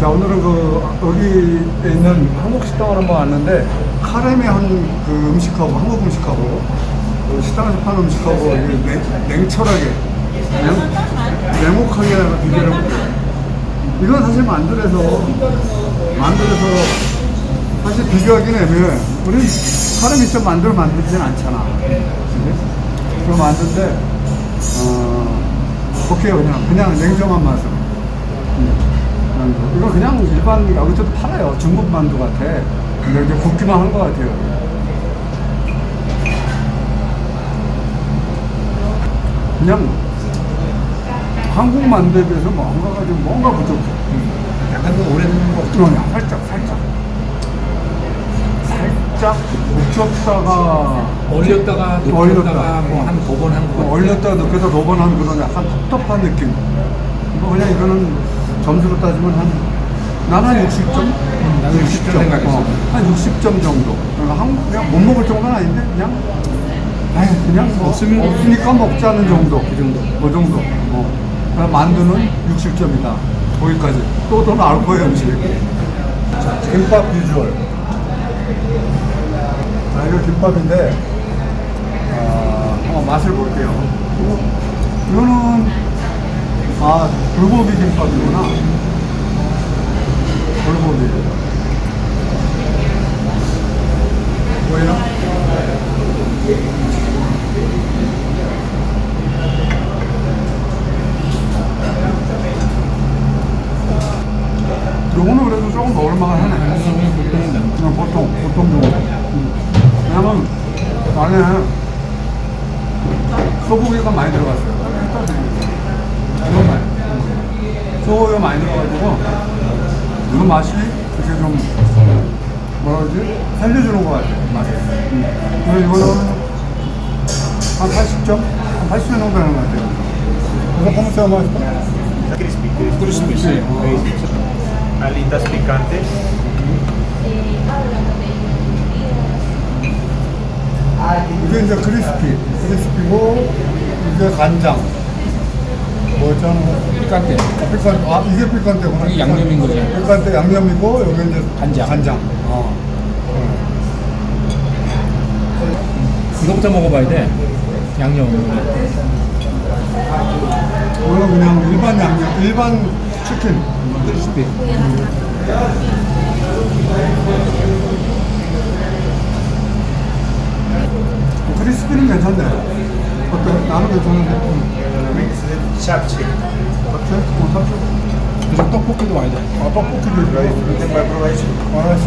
자 오늘은 그 여기에 있는 한국 식당을 한번 왔는데 카레메 한그 음식하고 한국 음식하고 그 식당에서 파는 음식하고 이게 냉, 냉철하게 냉, 냉혹하게 비교를. 이건 사실 만들어서 만들어서 사실 비교하기는 애매해. 우리 카레 미쳐 만들어 만들진 않잖아. 그럼 만드는데 어, 오케이 그냥 그냥 냉정한 맛으로. 만두. 이거 그냥 일반 여기서도 팔아요. 중국 만두 같아. 근데 이제 굽기만 한것 같아요. 그냥 한국 만두에 비해서 뭔가가 좀 뭔가 부족해. 약간 더 오래된 거 그러냐 살짝 살짝 살짝 묵혔다가 얼렸다가 얼렸다. 녹였다가 뭐한 두번한 거. 얼렸다 넣겠다 노번한 그런 약간 텁텁한 느낌. 뭐 그냥 이거는 점수로 따지면 한 나는 한 60점? 나도 60점 생각했어. 한 60점 정도. 그러니까 한, 그냥 못 먹을 정도는 아닌데 그냥 아유 그냥 뭐 없으면 없으니까 먹자는 정도. 그 정도. 그 정도. 어. 그러니까 만두는 60점이다. 거기까지. 또 더 나올 거예요 음식. 자, 김밥 비주얼. 자, 이거 김밥인데 아, 한번 맛을 볼게요. 이거는 아 불고기 김밥이구나. 불고기. 보이나? 요거는 그래도 조금 먹을만한 하네. 그냥 보통, 보통 정도. 음. 왜냐면 안에 소고기가 많이 들어갔어요. 이건 많이. 들어가지고 이거 맛이 이렇게 좀 뭐라 그러지? 살려주는 것 같아요. 맛이. 음. 그래서 이거는 한 80점? 한 80점 정도 되는 것 같아요. 그래서 콩스가 맛있다. Crispy, Crispy, sí. Alitas picantes. 이게 이제 크리스피, 크리스피고 이게 간장. 뭐였잖아. 피칸테. 피칸, 아 이게 피칸테구나. 이게 양념인 거지. 피칸테 양념이고 여기 이제 간장. 간장. 어. 이거부터 먹어봐야 돼. 양념. 이거는 그냥 일반 양념, 일반 치킨. 크리스피. 크리스피는 괜찮네. 어때? 나는 괜찮은데. Chapchick. 어때? 어, sab죠? 그래서 떡볶이도 와야 돼. 아, 떡볶이도 있고. Disfruten, buen provecho. 알았어.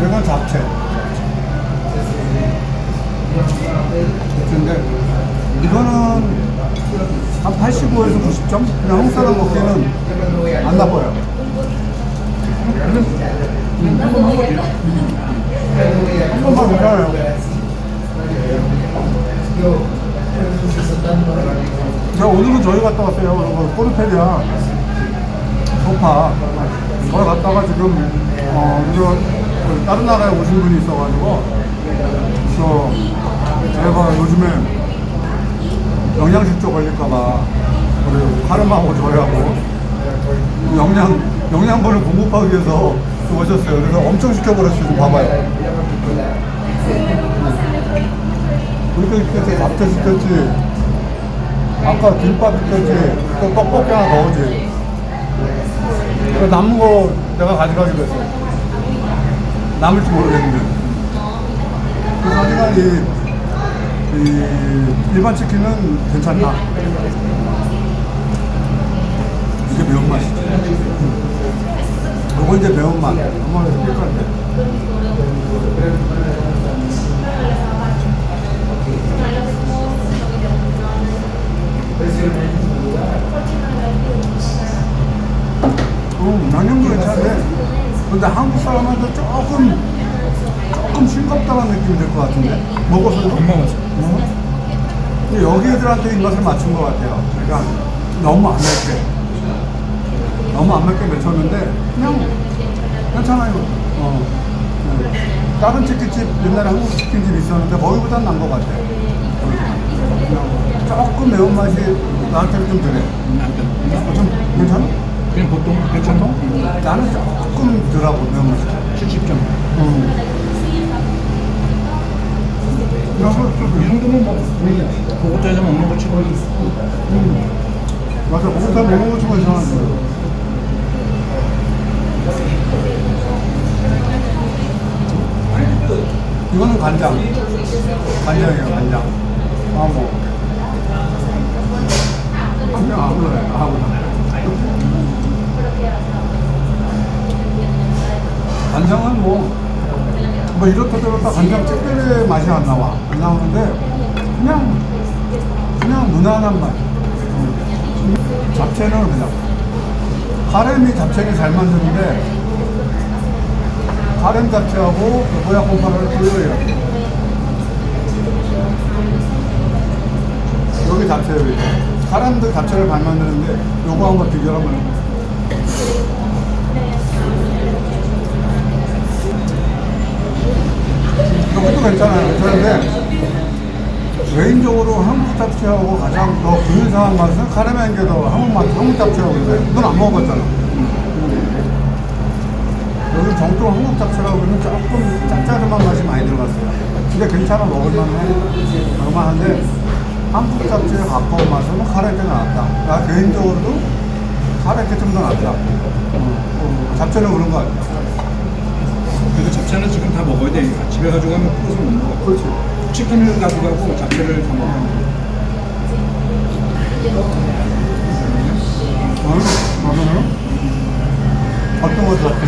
이건 잡채. 근데 이거는 한 85에서 90점? 그냥 한국 사람 먹기에는 안 나빠요. 음, 한 번만 괜찮아요. 자, 오늘은 저희 갔다 왔어요. 그 포르페리아 소파. 거기 갔다가 지금, 어, 우리가 그 다른 나라에 오신 분이 있어가지고, 그래서 제가 요즘에 영양실조 걸릴까봐, 우리 카르마하고 저희하고, 영양, 영양분을 공급하기 위해서 오셨어요. 그래서 엄청 시켜버렸어요. 지금 봐봐요. 그러니까 이렇게 잡채 시켰지. 아까 김밥 시켰지. 또 떡볶이 하나 넣었지. 그 남은 거 내가 가져가기로 했어. 남을지 모르겠는데. 그래서 하여간 이, 이 일반 치킨은 괜찮다. 이게 매운맛이지. 요거 이제 매운맛. 한번 해볼 건 데. 음, 양념도 괜찮은데 근데 한국 사람한테 조금 조금 싱겁다는 느낌이 들 것 같은데 먹었어요? 안 먹었어. 어? 근데 여기 애들한테 입맛을 맞춘 것 같아요 그러니까 너무 안 맵게 너무 안 맵게 맺혔는데 그냥 괜찮아요 어. 네. 다른 치킨집 옛날에 한국 치킨집 있었는데 거기보다는 난것 같아 그냥 조금 매운맛이 나한테는 좀 그래 어, 좀 괜찮아? 그냥 보통 괜찮아? 나는 조금 덜하고 매운맛이. 70점. 음. 그래서 좀이 정도면 뭐, 그것도에서 먹는 거 치고. 맞아, 거기다 먹는 거 치고 이상하지. 이거는 간장. 간장이에요, 간장. 아, 뭐. 간장 아무나 해, 아무나. 간장은 뭐, 뭐 이렇다 저렇다 간장 특별히 맛이 안 나와. 안 나오는데, 그냥, 그냥 무난한 맛. 음. 잡채는 그냥. 가렘이 잡채를 잘 만드는데, 가렘 잡채하고 모야 곰팡이를 비교해요. 여기 잡채요. 가렘도 잡채를 잘 만드는데, 요거 한번 비교하면. 이것도 괜찮아요. 괜찮은데, 개인적으로 한국 잡채하고 가장 더 근사한 맛은 카레맨 게더 한국 맛, 한국 잡채하고 그래. 넌안 먹어봤잖아. 여기 정통 한국 잡채라고 그러면 조금 짭짤한 맛이 많이 들어갔어요. 근데 괜찮아 먹을만해. 먹을만한데 한국 잡채에 가까운 맛은 카레 게 나왔다. 나 개인적으로도 카레 게 좀 더 낫다. 어, 어, 잡채는 그런 거 같아. 그래도 잡채는 지금 다 먹어야 돼. 집에 가져가면 풀어서 못 먹어. 그렇지. 치킨을 가져가고 잡채를 다 먹어. 어? 그러면은 어떤 거 잡채?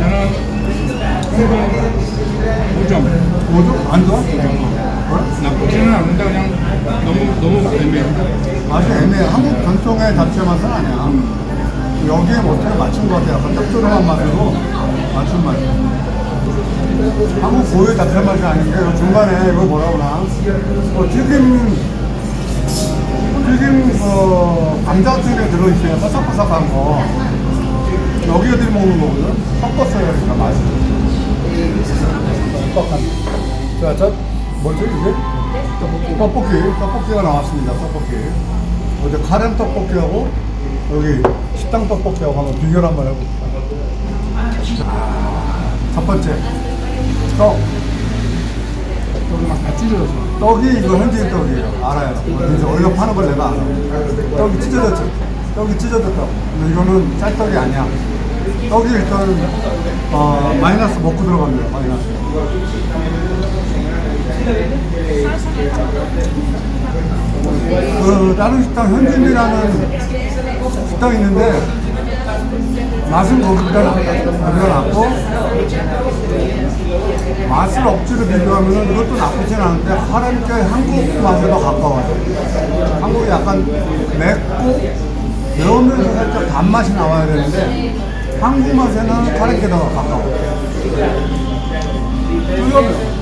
저는 5점. 뭐죠? 안 좋아? 어? 나쁘지는 않는데 그냥 너무 너무 애매해. 맛이 애매해. 한국 전통의 잡채 맛은 아니야. 여기에 뭐 어떻게 맞춘 것 같아. 약간 짭조름한 맛으로 맞춘 맛. 한국 고유 잡채 맛이 아닌 게 중간에 이거 뭐라 그러나. 뭐 튀김, 튀김, 어, 감자튀김에 들어있어요. 바삭바삭한 거. 여기 애들이 먹는 거거든. 섞었어요. 그러니까 맛이. 뻑뻑한. 자, 저, 뭐지, 이게? 떡볶이. 떡볶이. 떡볶이가 나왔습니다. 떡볶이. 어제 카렌 떡볶이하고 여기 식당 떡볶이하고 한번 비교를 한번. 아, 첫 번째. 떡. 여기 막다 찢어졌어. 떡이 이거 현지인 떡이에요. 알아요. 그래서 원래 파는 걸 내가 알아. 떡이 찢어졌죠. 떡이 찢어졌다. 근데 이거는 짤떡이 아니야. 떡이 일단 어, 마이너스 먹고 들어갑니다. 마이너스. 그 다른 식당 현진이라는 식당 있는데 맛은 거기보다 낫고 맛을 억지로 비교하면 이것도 나쁘진 않은데 하라니까 한국 맛에 더 가까워요. 한국이 약간 맵고 매우면서 살짝 단맛이 나와야 되는데 한국 맛에는 카레게 더 가까워. 뚫려요.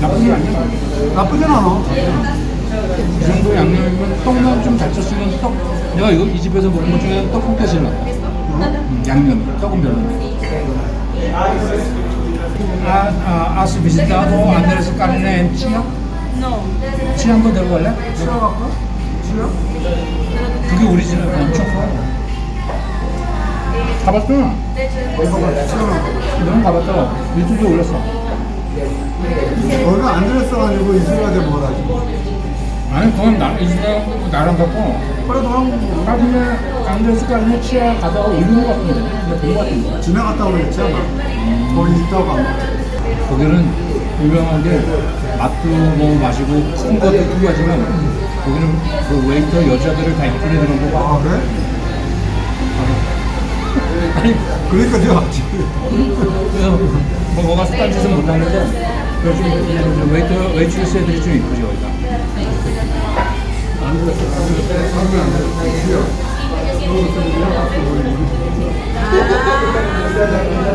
나쁘진 않냐? 나쁘진 않아. 이 정도 양념이면 떡만 좀잘 쳤으면 떡 내가 이거 이 집에서 먹은 것 중에 떡볶이 제일 낫다 음, 양념 떡은 별로네 아, 아, has visitado Andrés Carne en Chía? No. 치안도 데려갈래? 치아 갈까? 치아? 그게 오리지널 엄청 커 가봤어. 너는 가봤어 유튜브에 올렸어 거기가 안 들었어가지고 이슬라데 뭐라지. 아니 그건 나, 이수가 나랑 갖고 그래도 한국 나중에 카르네 치아 가다가 올린 것 같은데 내가 본것 같은데 집에 갔다 오겠지 아마. 거기 있다가. 거기는 유명한 게 맛도 뭐 마시고 큰 것도 크고 하지만 거기는 그 웨이터 여자들을 다 이쁘게 드는 거 봐. 아 그래? 아니 그러니까 내가 왔지. 뭐 뭐가 딴 짓은 못하는데 그래서 좀 웨이터 웨이트리스 애들이 좀 이쁘지 거기가.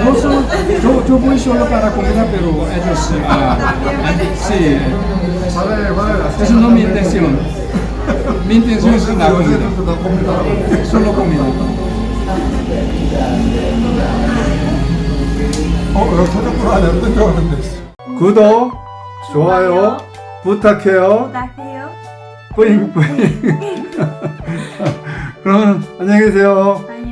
No solo, yo, yo voy solo para comida, pero ellos, ah, sí, esa no es mi intención. Mi intención es la comida, solo comida. 어, 터졌구나. 내가 뜬줄 알았는데. 구독, 좋아요, 부탁해요. 부탁해요. 뿌잉 뿌잉. 그러면 안녕히 계세요. 안녕.